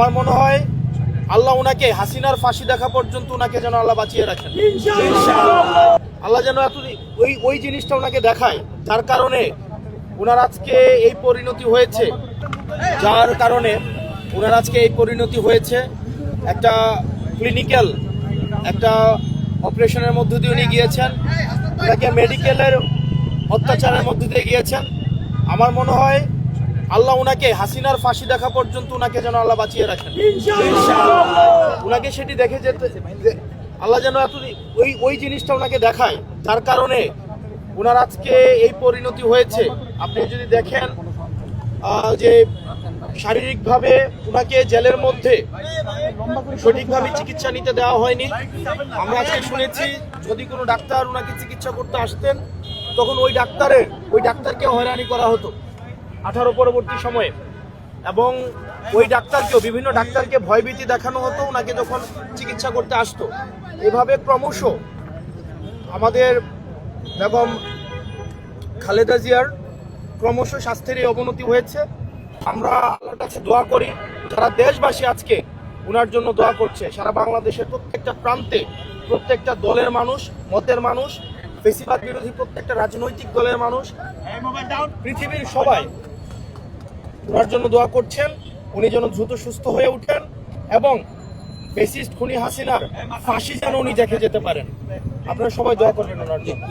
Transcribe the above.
আমার মনে হয় আল্লাহ ওনাকে হাসিনার ফাঁসি দেখা পর্যন্ত ওনাকে যেন আল্লাহ বাঁচিয়ে রাখেন। আল্লাহ যেন এত ওই ওই জিনিসটা ওনাকে দেখায়, যার কারণে ওনার আজকে এই পরিণতি হয়েছে। যার কারণে ওনার আজকে এই পরিণতি হয়েছে। একটা ক্লিনিক্যাল একটা অপারেশনের মধ্য দিয়ে উনি গিয়েছেন। ওনাকে মেডিকেলের অত্যাচারের মধ্য দিয়ে গিয়েছেন। আমার মনে হয় আল্লাহ ওনাকে হাসিনার ফাঁসি দেখা পর্যন্ত ওনাকে যেন আল্লাহ বাঁচিয়ে রাখেন। ওনাকে সেটি দেখে যেতে যে- আল্লাহ যেন এত ওই ওই জিনিসটা ওনাকে দেখায়। যার কারণে ওনার আজকে এই পরিণতি হয়েছে। আপনি যদি দেখেন যে শারীরিকভাবে ওনাকে জেলের মধ্যে সঠিকভাবে চিকিৎসা নিতে দেওয়া হয়নি। আমরা আজকে শুনেছি যদি কোনো ডাক্তার ওনাকে চিকিৎসা করতে আসতেন তখন ওই ডাক্তারের ওই ডাক্তারকে হয়রানি করা হতো। আঠারো পরবর্তী সময়ে। এবং ওই ডাক্তারকেও, বিভিন্ন ডাক্তারকে ভয়ভীতি দেখানো হতো, ওনাকে যখন চিকিৎসা করতে আসতো। এভাবে ক্রমশ আমাদের বেগম খালেদা জিয়ার ক্রমশ স্বাস্থ্যের এই অবনতি হয়েছে। আমরা আল্লাহর কাছে দোয়া করি, যারা দেশবাসী আজকে ওনার জন্য দোয়া করছে, সারা বাংলাদেশের প্রত্যেকটা প্রান্তে প্রত্যেকটা দলের মানুষ, মতের মানুষ বেশিরভাগ বিরোধী প্রত্যেকটা রাজনৈতিক দলের মানুষ, পৃথিবীর সবাই ওনার জন্য দোয়া করছেন, উনি যেন দ্রুত সুস্থ হয়ে উঠেন এবং বেসিস্ট খুনি হাসিনার ফাঁসি যেন উনি দেখে যেতে পারেন। আপনারা সবাই দোয়া করবেন ওনার জন্য।